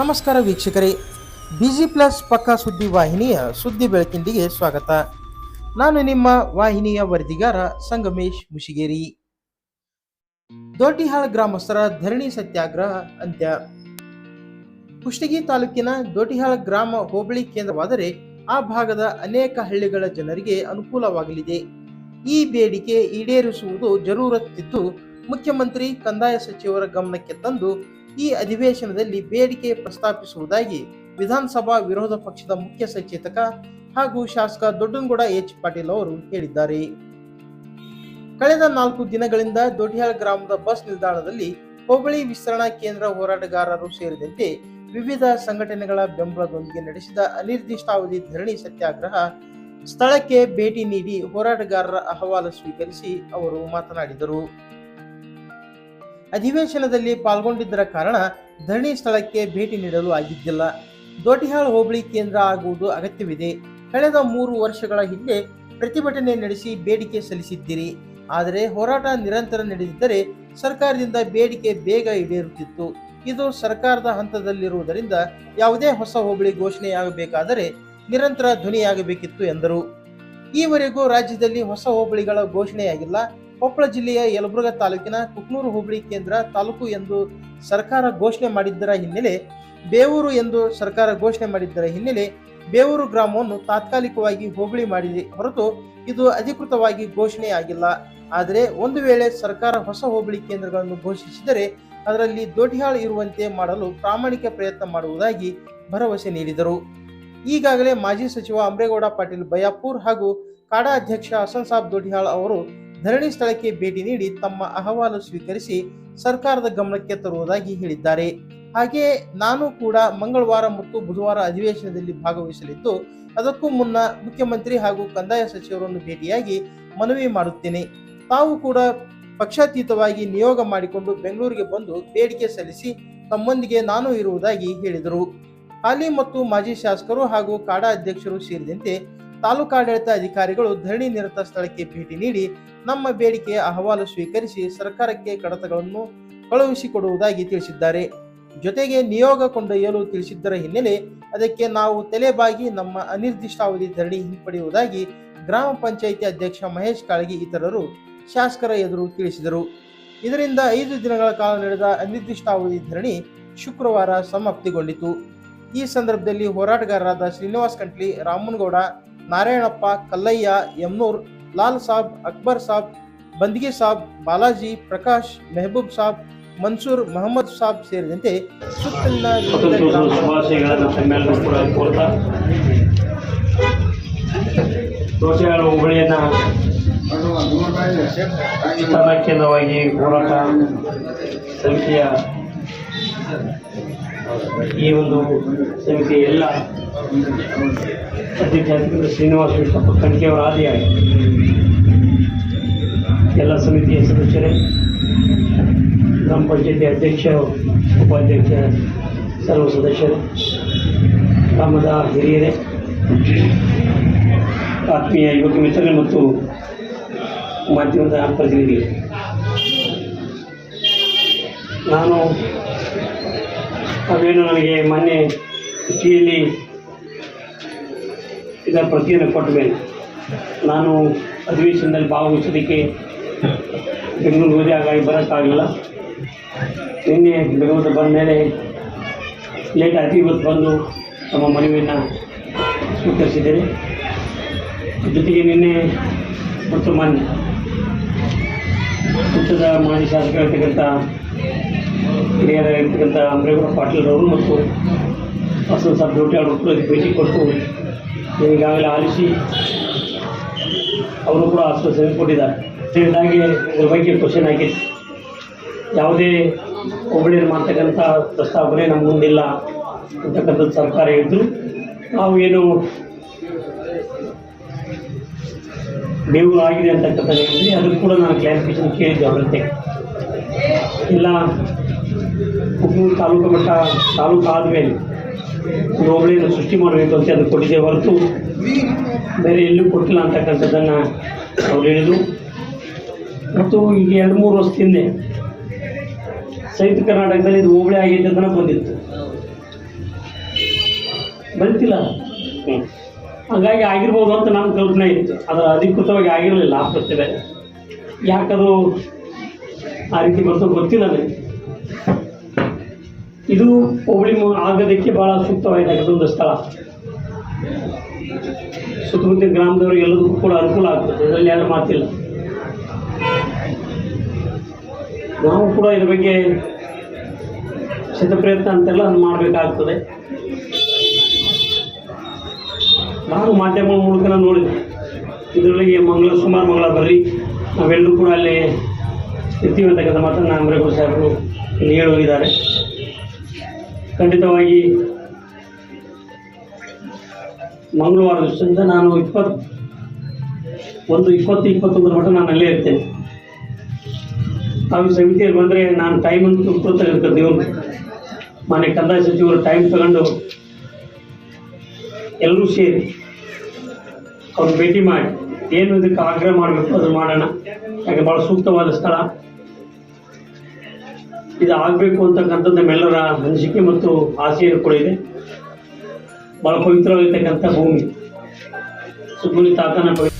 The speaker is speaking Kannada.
ನಮಸ್ಕಾರ ವೀಕ್ಷಕರೇ. ಬಿಜಿ ಪ್ಲಸ್ ಪಕ್ಕಾ ಸುದ್ದಿ ವಾಹಿನಿಯ ಸುದ್ದಿ ಬೆಳಕಿಂದಿಗೆ ಸ್ವಾಗತ. ನಾನು ನಿಮ್ಮ ವಾಹಿನಿಯ ವರದಿಗಾರ ಸಂಗಮೇಶ್ ಮುಷಿಗೇರಿ. ದೊಡ್ಡಿಹಾಳ ಗ್ರಾಮಸ್ಥರ ಧರಣಿ ಸತ್ಯಾಗ್ರಹ ಅಂತ್ಯ. ಕುಷ್ಟಗಿ ತಾಲೂಕಿನ ದೊಡ್ಡಿಹಾಳ ಗ್ರಾಮ ಹೋಬಳಿ ಕೇಂದ್ರವಾದರೆ ಆ ಭಾಗದ ಅನೇಕ ಹಳ್ಳಿಗಳ ಜನರಿಗೆ ಅನುಕೂಲವಾಗಲಿದೆ. ಈ ಬೇಡಿಕೆ ಈಡೇರಿಸುವುದು ಜರೂರತ್ತಿದ್ದು ಮುಖ್ಯಮಂತ್ರಿ ಕಂದಾಯ ಸಚಿವರ ಗಮನಕ್ಕೆ ತಂದು ಈ ಅಧಿವೇಶನದಲ್ಲಿ ಬೇಡಿಕೆ ಪ್ರಸ್ತಾಪಿಸುವುದಾಗಿ ವಿಧಾನಸಭಾ ವಿರೋಧ ಪಕ್ಷದ ಮುಖ್ಯ ಸಚೇತಕ ಹಾಗೂ ಶಾಸಕ ದೊಡ್ಡನಗೌಡ ಎಚ್ ಪಾಟೀಲ್ ಅವರು ಹೇಳಿದ್ದಾರೆ. ಕಳೆದ ನಾಲ್ಕು ದಿನಗಳಿಂದ ದೊಡ್ಡಿಯಾಳ ಗ್ರಾಮದ ಬಸ್ ನಿಲ್ದಾಣದಲ್ಲಿ ಹೋಬಳಿ ವಿಸ್ತರಣಾ ಕೇಂದ್ರ ಹೋರಾಟಗಾರರು ಸೇರಿದಂತೆ ವಿವಿಧ ಸಂಘಟನೆಗಳ ಬೆಂಬಲದೊಂದಿಗೆ ನಡೆಸಿದ ಅನಿರ್ದಿಷ್ಟಾವಧಿ ಧರಣಿ ಸತ್ಯಾಗ್ರಹ, ಸ್ಥಳಕ್ಕೆ ಭೇಟಿ ನೀಡಿ ಹೋರಾಟಗಾರರ ಅಹವಾಲು ಸ್ವೀಕರಿಸಿ ಅವರು ಮಾತನಾಡಿದರು. ಅಧಿವೇಶನದಲ್ಲಿ ಪಾಲ್ಗೊಂಡಿದ್ದರ ಕಾರಣ ಧರಣಿ ಸ್ಥಳಕ್ಕೆ ಭೇಟಿ ನೀಡಲು ಆಗಿದ್ದಿಲ್ಲ. ದೊಡ್ಡಿಹಾಳ್ ಹೋಬಳಿ ಕೇಂದ್ರ ಆಗುವುದು ಅಗತ್ಯವಿದೆ. ಕಳೆದ ಮೂರು ವರ್ಷಗಳ ಹಿಂದೆ ಪ್ರತಿಭಟನೆ ನಡೆಸಿ ಬೇಡಿಕೆ ಸಲ್ಲಿಸಿದ್ದೀರಿ. ಆದರೆ ಹೋರಾಟ ನಿರಂತರ ನಡೆದಿದ್ದರೆ ಸರ್ಕಾರದಿಂದ ಬೇಡಿಕೆ ಬೇಗ ಈಡೇರುತ್ತಿತ್ತು. ಇದು ಸರ್ಕಾರದ ಹಂತದಲ್ಲಿರುವುದರಿಂದ ಯಾವುದೇ ಹೊಸ ಹೋಬಳಿ ಘೋಷಣೆಯಾಗಬೇಕಾದರೆ ನಿರಂತರ ಧ್ವನಿಯಾಗಬೇಕಿತ್ತು ಎಂದರು. ಈವರೆಗೂ ರಾಜ್ಯದಲ್ಲಿ ಹೊಸ ಹೋಬಳಿಗಳ ಘೋಷಣೆಯಾಗಿಲ್ಲ. ಕೊಪ್ಪಳ ಜಿಲ್ಲೆಯ ಯಲಬುರ್ಗಾ ತಾಲೂಕಿನ ಕುಕ್ನೂರು ಹೋಬಳಿ ಕೇಂದ್ರ ತಾಲೂಕು ಎಂದು ಸರ್ಕಾರ ಘೋಷಣೆ ಮಾಡಿದ್ದರ ಹಿನ್ನೆಲೆ, ಬೇವೂರು ಎಂದು ಸರ್ಕಾರ ಘೋಷಣೆ ಮಾಡಿದ್ದರ ಹಿನ್ನೆಲೆ ಬೇವೂರು ಗ್ರಾಮವನ್ನು ತಾತ್ಕಾಲಿಕವಾಗಿ ಹೋಬಳಿ ಮಾಡಿದೆ ಹೊರತು ಇದು ಅಧಿಕೃತವಾಗಿ ಘೋಷಣೆಯಾಗಿಲ್ಲ. ಆದರೆ ಒಂದು ವೇಳೆ ಸರ್ಕಾರ ಹೊಸ ಹೋಬಳಿ ಕೇಂದ್ರಗಳನ್ನು ಘೋಷಿಸಿದರೆ ಅದರಲ್ಲಿ ದೊಡ್ಡಿಹಾಳ್ ಇರುವಂತೆ ಮಾಡಲು ಪ್ರಾಮಾಣಿಕ ಪ್ರಯತ್ನ ಮಾಡುವುದಾಗಿ ಭರವಸೆ ನೀಡಿದರು. ಈಗಾಗಲೇ ಮಾಜಿ ಸಚಿವ ಅಮ್ರೇಗೌಡ ಪಾಟೀಲ್ ಬಯಾಪುರ್ ಹಾಗೂ ಕಾಡಾ ಅಧ್ಯಕ್ಷ ಹಸನ್ ಸಾಬ್ ದೊಡಿಹಾಳ್ ಅವರು ಧರಣಿ ಸ್ಥಳಕ್ಕೆ ಭೇಟಿ ನೀಡಿ ತಮ್ಮ ಅಹವಾಲು ಸ್ವೀಕರಿಸಿ ಸರ್ಕಾರದ ಗಮನಕ್ಕೆ ತರುವುದಾಗಿ ಹೇಳಿದ್ದಾರೆ. ಹಾಗೆಯೇ ನಾನು ಕೂಡ ಮಂಗಳವಾರ ಮತ್ತು ಬುಧವಾರ ಅಧಿವೇಶನದಲ್ಲಿ ಭಾಗವಹಿಸಲಿದ್ದು, ಅದಕ್ಕೂ ಮುನ್ನ ಮುಖ್ಯಮಂತ್ರಿ ಹಾಗೂ ಕಂದಾಯ ಸಚಿವರನ್ನು ಭೇಟಿಯಾಗಿ ಮನವಿ ಮಾಡುತ್ತೇನೆ. ತಾವು ಕೂಡ ಪಕ್ಷಾತೀತವಾಗಿ ನಿಯೋಗ ಮಾಡಿಕೊಂಡು ಬೆಂಗಳೂರಿಗೆ ಬಂದು ಬೇಡಿಕೆ ಸಲ್ಲಿಸಿ ತಮ್ಮೊಂದಿಗೆ ನಾನು ಇರುವುದಾಗಿ ಹೇಳಿದರು. ಹಾಲಿ ಮತ್ತು ಮಾಜಿ ಶಾಸಕರು ಹಾಗೂ ಕಾಡಾ ಅಧ್ಯಕ್ಷರು ಸೇರಿದಂತೆ ತಾಲೂಕಾಡಳಿತ ಅಧಿಕಾರಿಗಳು ಧರಣಿ ನಿರತ ಸ್ಥಳಕ್ಕೆ ಭೇಟಿ ನೀಡಿ ನಮ್ಮ ಬೇಡಿಕೆಯ ಅಹವಾಲು ಸ್ವೀಕರಿಸಿ ಸರ್ಕಾರಕ್ಕೆ ಕಡತಗಳನ್ನು ಕಳುಹಿಸಿಕೊಡುವುದಾಗಿ ತಿಳಿಸಿದ್ದಾರೆ. ಜೊತೆಗೆ ನಿಯೋಗ ಕೊಂಡೊಯ್ಯಲು ತಿಳಿಸಿದ್ದರ ಹಿನ್ನೆಲೆ ಅದಕ್ಕೆ ನಾವು ತಲೆಬಾಗಿ ನಮ್ಮ ಅನಿರ್ದಿಷ್ಟಾವಧಿ ಧರಣಿ ಹಿಂಪಡೆಯುವುದಾಗಿ ಗ್ರಾಮ ಪಂಚಾಯಿತಿ ಅಧ್ಯಕ್ಷ ಮಹೇಶ್ ಕಾಳಗಿ ಇತರರು ಶಾಸಕರ ಎದುರು ತಿಳಿಸಿದರು. ಇದರಿಂದ ಐದು ದಿನಗಳ ಕಾಲ ನಡೆದ ಅನಿರ್ದಿಷ್ಟಾವಧಿ ಧರಣಿ ಶುಕ್ರವಾರ ಸಮಾಪ್ತಿಗೊಂಡಿತು. ಈ ಸಂದರ್ಭದಲ್ಲಿ ಹೋರಾಟಗಾರರಾದ ಶ್ರೀನಿವಾಸ್ ಕಂಟ್ಲಿ ರಾಮನಗೌಡ ನಾರಾಯಣಪ್ಪ ಕಲ್ಲಯ್ಯ ಯಮ್ನೂರ್ ಲಾಲ್ ಸಾಬ್ ಅಕ್ಬರ್ ಸಾಬ್ ಬಂದ್ಗಿ ಸಾಬ್ ಬಾಲಾಜಿ ಪ್ರಕಾಶ್ ಮೆಹಬೂಬ್ ಸಾಬ್ ಮನ್ಸೂರ್ ಮೊಹಮ್ಮದ್ ಸಾಬ್ ಸೇರಿದಂತೆ ಸುತ್ತಲಿನ ದೋಷಗಳ ಹೋಬಳಿಯನ್ನ ಕೇಂದ್ರವಾಗಿ ಹೋರಾಟ ಸಮಿತಿಯ ಈ ಒಂದು ಸಮಿತಿ ಎಲ್ಲ ಅಧ್ಯಕ್ಷ ಶ್ರೀನಿವಾಸ ವಿಷ್ಣಪ್ಪ ಕಣ್ಕೆಯವರ ಆದಿಯಾಗಿ ಎಲ್ಲ ಸಮಿತಿಯ ಸದಸ್ಯರೇ, ಗ್ರಾಮ ಪಂಚಾಯತಿ ಅಧ್ಯಕ್ಷ, ಉಪಾಧ್ಯಕ್ಷ, ಸರ್ವ ಸದಸ್ಯರು, ಗ್ರಾಮದ ಹಿರಿಯರೇ, ಆತ್ಮೀಯ ಯುವಕ ಮಿತ್ರರೇ ಮತ್ತು ಮಾಧ್ಯಮದ ಪ್ರತಿನಿಧಿಗಳು. ನಾನು ಅವೇನು ನನಗೆ ಮೊನ್ನೆ ಟಿಯಲ್ಲಿ ಇದರ ಪ್ರತಿಯನ್ನು ಕೊಟ್ಟ ಮೇಲೆ ನಾನು ಅಧಿವೇಶನದಲ್ಲಿ ಭಾಗವಹಿಸೋದಕ್ಕೆ ಬೆಂಗಳೂರು ಹೋದೆ, ಹಾಗಾಗಿ ಬರೋಕ್ಕಾಗಲಿಲ್ಲ ನಿನ್ನೆ ಬೆಂಗಳೂರು ಬಂದ ಮೇಲೆ ಲೇಟ್ ಆಗಿ ಇವತ್ತು ಬಂದು ತಮ್ಮ ಮನವಿಯನ್ನು ಸ್ವೀಕರಿಸಿದ್ದೇನೆ. ಜೊತೆಗೆ ನಿನ್ನೆ ಮತ್ತು ಮಾನ್ಯ ಪಕ್ಷದ ಮಾಜಿ ಶಾಸಕರಾಗಿರ್ತಕ್ಕಂಥ ಹಿರಿಯರಾಗಿರ್ತಕ್ಕಂಥ ಅಮ್ರೇಗೌಡ ಪಾಟೀಲ್ರವರು ಮತ್ತು ಹೊಸ ಸಾಬ್ ಡ್ಯೂಟಿ ಅವರು ಭೇಟಿ ಕೊಟ್ಟು ಈಗಾಗಲೇ ಆಲಿಸಿ ಅವರು ಕೂಡ ಆಶ್ವಾಸನೆ ಕೊಟ್ಟಿದ್ದಾರೆ. ಇದರಿಂದಾಗಿ ಇದ್ರ ಬಗ್ಗೆ ಕ್ವಶನ್ ಆಗಿದೆ ಯಾವುದೇ ಹೋಬಳಿಯಲ್ಲಿ ಮಾಡ್ತಕ್ಕಂಥ ಪ್ರಸ್ತಾವನೆ ನಮ್ಮ ಮುಂದಿಲ್ಲ ಅಂತಕ್ಕಂಥದ್ದು ಸರ್ಕಾರ ಹೇಳಿದ್ರು. ನಾವು ಏನು ಬೇವು ಆಗಿದೆ ಅಂತಕ್ಕಂಥದ್ದು ಹೇಳಿದ್ವಿ ಅದನ್ನು ಕೂಡ ನಾನು ಕ್ಲಾರಿಫಿಕೇಶನ್ ಕೇಳಿದ್ದೆ ಅವರಂತೆ. ಇಲ್ಲ ಕುಕ್ನೂರು ತಾಲೂಕು ಮಟ್ಟ ತಾಲೂಕು ಆದಮೇಲೆ ಹೋಬಳಿಯನ್ನು ಸೃಷ್ಟಿ ಮಾಡಬೇಕು ಅಂತ ಅದು ಕೊಟ್ಟಿದೆ ಹೊರತು ಬೇರೆ ಎಲ್ಲೂ ಕೊಟ್ಟಿಲ್ಲ ಅಂತಕ್ಕಂಥದ್ದನ್ನು ಅವ್ರು ಹೇಳಿದರು. ಮತ್ತು ಈಗ ಎರಡು ಮೂರು ವರ್ಷ ಹಿಂದೆ ಸಂಯುಕ್ತ ಕರ್ನಾಟಕದಲ್ಲಿ ಇದು ಹೋಬಳಿ ಆಗೈತೆ ಅಂತ ಬಂದಿತ್ತು ಬಂತಿಲ್ಲ ಹ್ಞೂ ಹಾಗಾಗಿ ಆಗಿರ್ಬೋದು ಅಂತ ನಮ್ಮ ಕಲ್ಪನೆ ಇತ್ತು. ಅದರ ಅಧಿಕೃತವಾಗಿ ಆಗಿರಲಿಲ್ಲ ಆ ಪ್ರತಿಭೆ ಯಾಕದು ಆ ರೀತಿ ಬಂತು ಗೊತ್ತಿಲ್ಲ ನನಗೆ. ಇದು ಹೋಬಳಿ ಆಗದಕ್ಕೆ ಬಹಳ ಸೂಕ್ತವಾಗಿರ್ತಕ್ಕಂಥ ಸ್ಥಳ. ಸುತ್ತಮುತ್ತ ಗ್ರಾಮದವ್ರಿಗೆ ಎಲ್ಲರಿಗೂ ಕೂಡ ಅನುಕೂಲ ಆಗ್ತದೆ, ಅದರಲ್ಲಿ ಯಾರು ಮಾತಿಲ್ಲ. ನಾವು ಕೂಡ ಇದ್ರ ಬಗ್ಗೆ ಶತಪ್ರಯತ್ನ ಅಂತೆಲ್ಲ ಮಾಡಬೇಕಾಗ್ತದೆ. ನಾನು ಮಾಧ್ಯಮಗಳ ಮೂಲಕ ನೋಡಿದೆ ಇದರೊಳಗೆ ಮಂಗಳ, ಸುಮಾರು ಮಂಗಳ ಬರ್ರಿ ನಾವೆಲ್ಲರೂ ಕೂಡ ಅಲ್ಲಿ ಇರ್ತೀವಿ ಅಂತಕ್ಕಂಥ ಮಾತನ್ನು ಅಂಬರೇಗೌಡ ಸಾಹೇಬರು ಇಲ್ಲಿ ಹೇಳಿ ಹೋಗಿದ್ದಾರೆ ಖಂಡಿತವಾಗಿ ಮಂಗಳವಾರ ದಿವಸದಿಂದ ನಾನು ಇಪ್ಪತ್ತು ಒಂದು ಇಪ್ಪತ್ತು ಇಪ್ಪತ್ತೊಂದರ ಮಟ್ಟ ನಾನು ಅಲ್ಲೇ ಇರ್ತೇನೆ. ಈ ಸಮಿತಿಯಲ್ಲಿ ಬಂದರೆ ನಾನು ಟೈಮ್ ಅಂತೂ ಕೊಡ್ತಾಗಿರ್ತದೆ ದೇವರು. ಮಾನ್ಯ ಕಂದಾಯ ಸಚಿವರು ಟೈಮ್ ತಗೊಂಡು ಎಲ್ಲರೂ ಸೇರಿ ಅವ್ರು ಭೇಟಿ ಮಾಡಿ, ಏನು ಇದಕ್ಕೆ ಆಗ್ರಹ ಮಾಡಬೇಕು ಅದನ್ನು ಮಾಡೋಣ. ಯಾಕೆ ಭಾಳ ಸೂಕ್ತವಾದ ಸ್ಥಳ. ಇದು ಆಗಬೇಕು ಅಂತಕ್ಕಂಥದ್ದು ನಮ್ಮೆಲ್ಲರ ಅನಿಸಿಕೆ ಮತ್ತು ಆಸೆಯನ್ನು ಕೂಡ ಇದೆ. ಬಹಳ ಪವಿತ್ರವಾಗಿರ್ತಕ್ಕಂಥ ಭೂಮಿ. ಸುಮ್ಮನೆ ತಾತನ ಪವಿ